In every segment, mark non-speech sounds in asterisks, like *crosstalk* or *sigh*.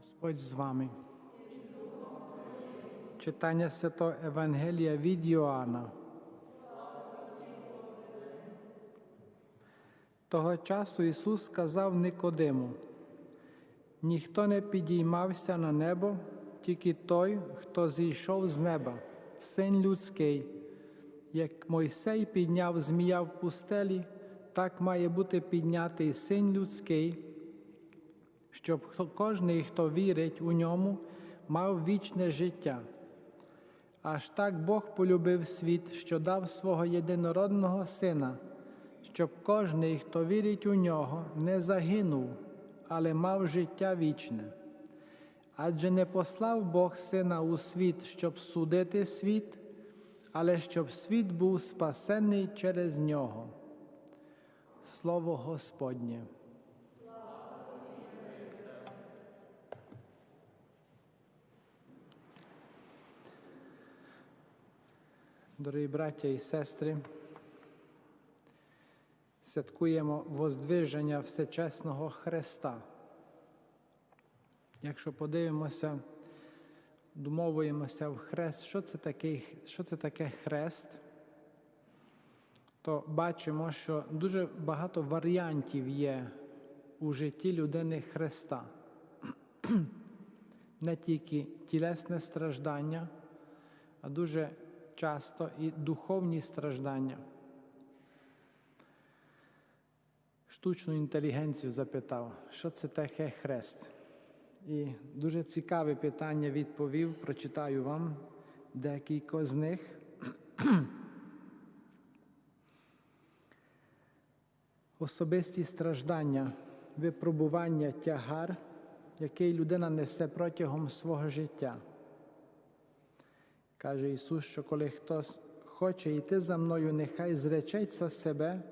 Господь з вами. Читання Святого Евангелія від Йоанна. Того часу Ісус сказав Никодиму, ніхто не підіймався на небо, тільки той, хто зійшов з неба, син людський. Як Мойсей підняв змія в пустелі, так має бути піднятий син людський, щоб кожний, хто вірить у ньому, мав вічне життя. Аж так Бог полюбив світ, що дав свого єдинородного сина, щоб кожний, хто вірить у нього, не загинув, але мав життя вічне. Адже не послав Бог сина у світ, щоб судити світ, але щоб світ був спасений через нього. Слово Господнє. Дорогі браття і сестри, святкуємо воздвиження Всечесного Христа. Якщо подивимося, домовуємося в хрест, що це таке, що це таке хрест, то бачимо, що дуже багато варіантів є у житті людини Христа. *clears throat* Не тільки тілесне страждання, а дуже часто і духовні страждання. Штучну інтелігенцію запитав, що це таке хрест. І дуже цікаве питання відповів, прочитаю вам декілька з них. *clears throat* Особисті страждання, випробування тягар, який людина несе протягом свого життя. Каже Ісус, що коли хтось хоче йти за мною, нехай зречеться себе,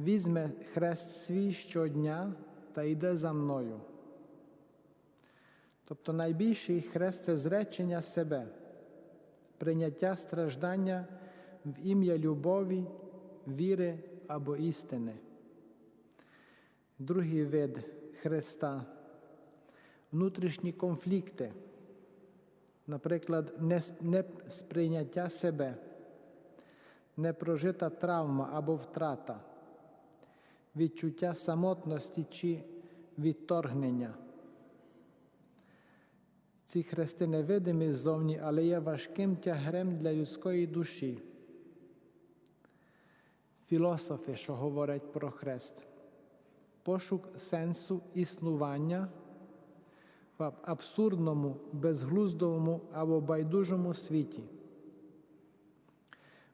візьме хрест свій щодня та йде за мною. Тобто найбільший хрест це зречення себе, прийняття страждання в ім'я любові, віри або істини. Другий вид хреста внутрішні конфлікти наприклад, несприйняття себе, непрожита травма або втрата, відчуття самотності чи відторгнення. Ці хрести невидимі ззовні, але є важким тягрем для людської душі. Філософи, що говорять про хрест, пошук сенсу існування в абсурдному, безглуздовому або байдужому світі.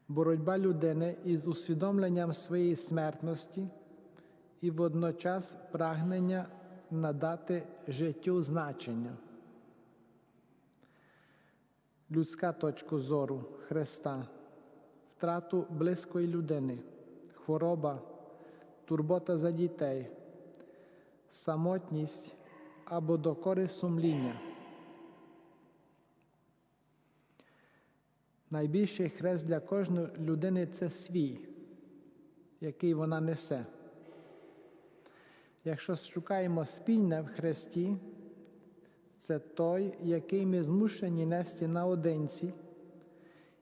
Боротьба людини із усвідомленням своєї смертності і водночас прагнення надати життю значення. Людська точка зору Христа, втрату близької людини, хвороба, турбота за дітей, самотність або докори сумління. Найбільший хрест для кожної людини це свій, який вона несе. Якщо шукаємо спільне в хресті, це той, який ми змушені нести наодинці,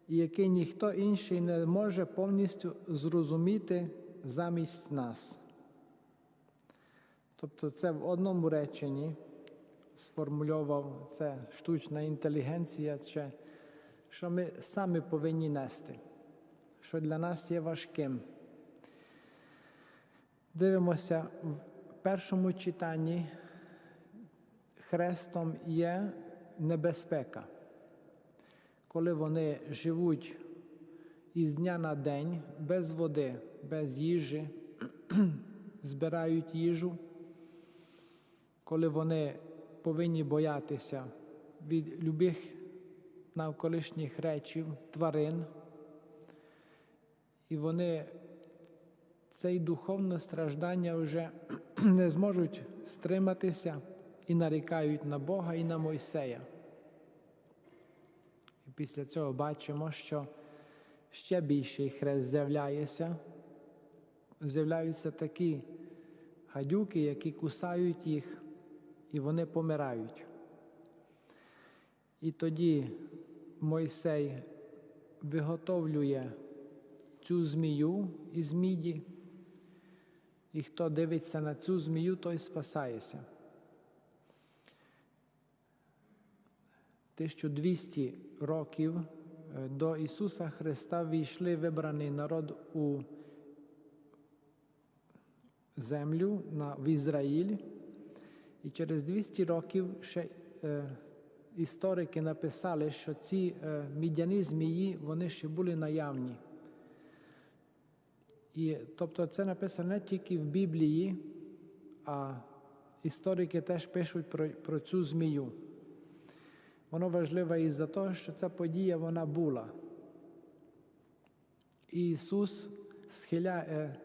і який ніхто інший не може повністю зрозуміти замість нас. Тобто це в одному реченні сформульовав це штучна інтелігенція, що ми самі повинні нести, що для нас є важким. Дивимося в першому читанні хрестом є небезпека. Коли вони живуть із дня на день без води, без їжі, *clears throat* збирають їжу коли вони повинні боятися від любих навколишніх речів, тварин, і вони цей духовне страждання вже *clears throat* не зможуть стриматися і нарікають на Бога і на Мойсея. І після цього бачимо, що ще більший хрест з'являється, з'являються такі гадюки, які кусають їх і вони помирають. І тоді Мойсей виготовлює цю змію із міді, і хто дивиться на цю змію, той спасається. 1200 років е, до Ісуса Христа війшли вибраний народ у землю в Ізраїль, і через 200 років ще е, історики написали, що ці е, мідяні змії вони ще були наявні. І, Тобто це написано не тільки в Біблії, а історики теж пишуть про, про цю змію. Воно важливе і за те, що ця подія вона була. І Ісус схиляє,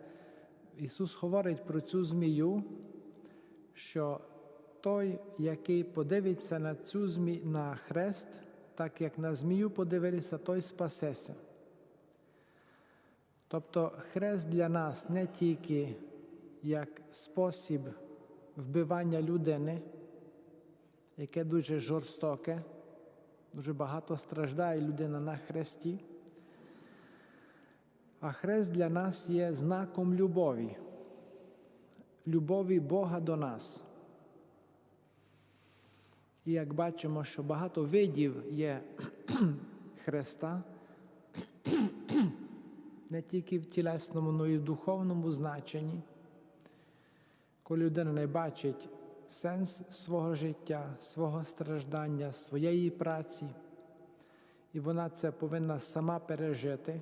Ісус говорить про цю змію, що той, який подивиться на цю змі... на хрест, так як на змію подивилися, той спасеться. Тобто хрест для нас не тільки як спосіб вбивання людини, яке дуже жорстоке, дуже багато страждає людина на хресті, а хрест для нас є знаком любові, любові Бога до нас. І як бачимо, що багато видів є *clears throat* хреста, *clears throat* не тільки в тілесному, але й в духовному значенні, коли людина не бачить сенс свого життя, свого страждання, своєї праці, і вона це повинна сама пережити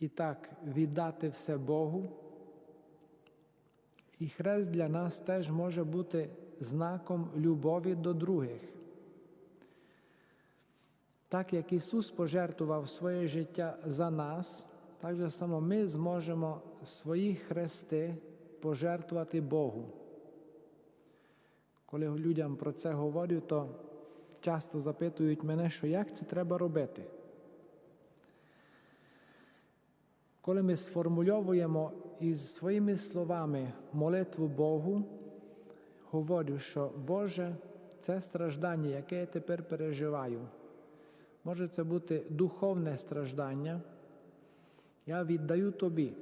і так віддати все Богу. І хрест для нас теж може бути знаком любові до других. Так як Ісус пожертвував своє життя за нас, так же само ми зможемо свої хрести пожертвувати Богу. Коли людям про це говорю, то часто запитують мене, що як це треба робити. Коли ми сформульовуємо із своїми словами молитву Богу, говорю, що Боже, це страждання, яке я тепер переживаю, може це бути духовне страждання, я віддаю Тобі.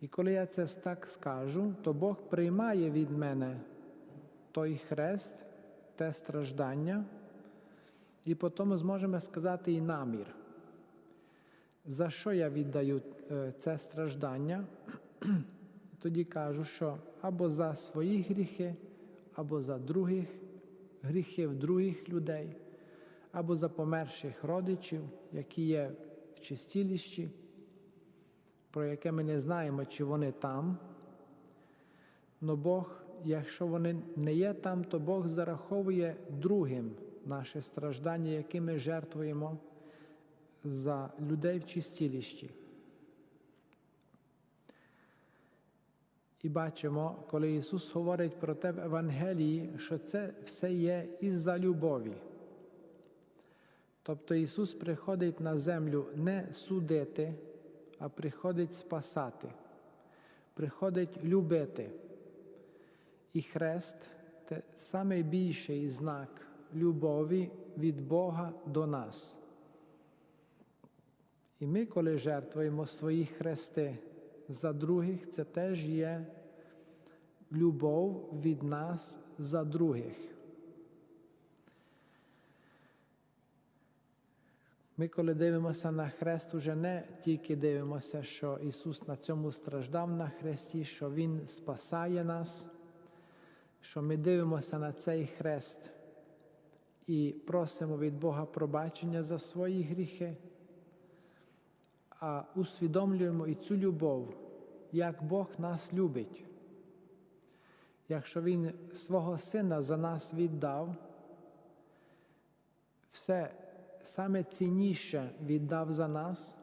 І коли я це так скажу, то Бог приймає від мене той хрест, те страждання, і потім зможемо сказати і намір. За що я віддаю це страждання? Тоді кажу, що або за свої гріхи, або за других гріхів других людей, або за померших родичів, які є в чистілищі, про яке ми не знаємо, чи вони там. Но Бог, якщо вони не є там, то Бог зараховує другим наше страждання, яке ми жертвуємо за людей в чистілищі. І бачимо, коли Ісус говорить про те в Евангелії, що це все є із-за любові. Тобто Ісус приходить на землю не судити, а приходить спасати, приходить любити. І хрест це найбільший знак любові від Бога до нас. І ми, коли жертвуємо свої хрести за других, це теж є любов від нас за других. Ми, коли дивимося на хрест, уже не тільки дивимося, що Ісус на цьому страждав на хресті, що Він спасає нас, що ми дивимося на цей хрест і просимо від Бога пробачення за свої гріхи а усвідомлюємо і цю любов, як Бог нас любить. Якщо Він свого Сина за нас віддав, все саме цінніше віддав за нас,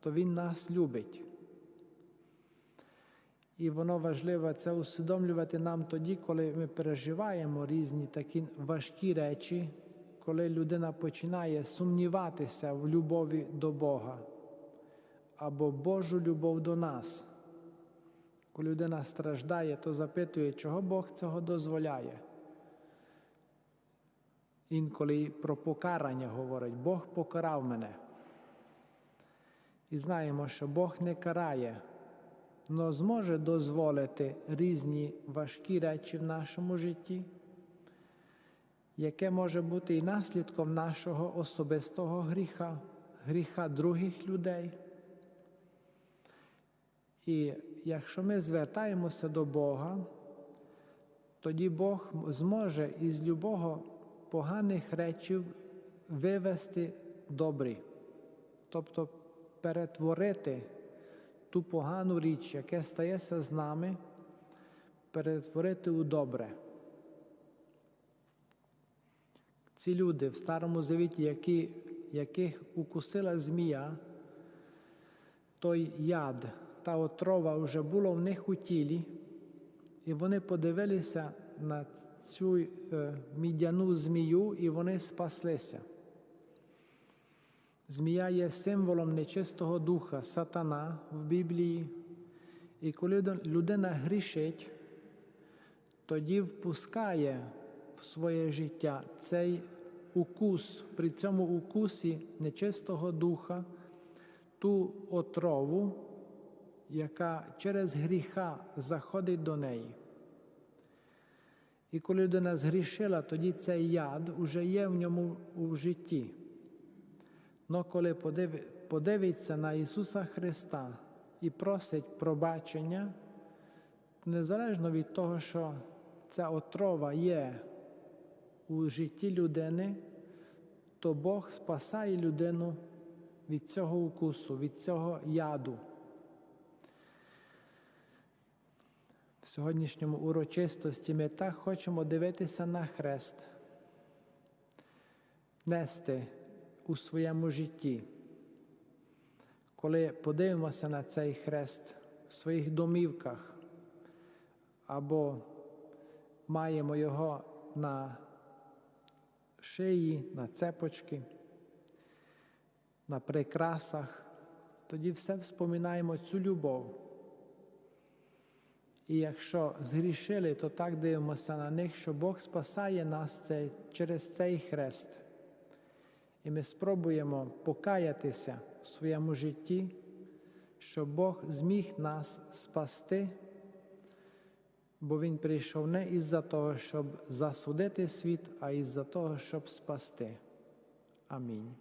то Він нас любить. І воно важливо це усвідомлювати нам тоді, коли ми переживаємо різні такі важкі речі, коли людина починає сумніватися в любові до Бога або Божу любов до нас, Коли людина страждає, то запитує, чого Бог цього дозволяє. Інколи про покарання говорить, Бог покарав мене. І знаємо, що Бог не карає, але зможе дозволити різні важкі речі в нашому житті, яке може бути і наслідком нашого особистого гріха, гріха других людей. І якщо ми звертаємося до Бога, тоді Бог зможе із любого поганих речів вивести добрі, тобто перетворити ту погану річ, яке стається з нами, перетворити у добре. Ці люди в Старому Завіті, які, яких укусила змія, той яд, та отрова вже було в них у тілі, і вони подивилися на цю е, мідяну змію, і вони спаслися. Змія є символом нечистого духа, сатана в Біблії. І коли людина грішить, тоді впускає в своє життя цей укус, при цьому укусі нечистого духа, ту отрову, яка через гріха заходить до неї. І коли людина згрішила, тоді цей яд вже є в ньому у житті. Но коли подивиться на Ісуса Христа і просить пробачення, незалежно від того, що ця отрова є у житті людини, то Бог спасає людину від цього укусу, від цього яду. В сьогоднішньому урочистості ми так хочемо дивитися на хрест, нести у своєму житті. Коли подивимося на цей хрест в своїх домівках або маємо його на шиї, на цепочки, на прикрасах, тоді все вспоминаємо цю любов. І якщо згрішили, то так дивимося на них, що Бог спасає нас цей, через цей хрест. І ми спробуємо покаятися в своєму житті, щоб Бог зміг нас спасти, бо Він прийшов не із-за того, щоб засудити світ, а із-за того, щоб спасти. Амінь.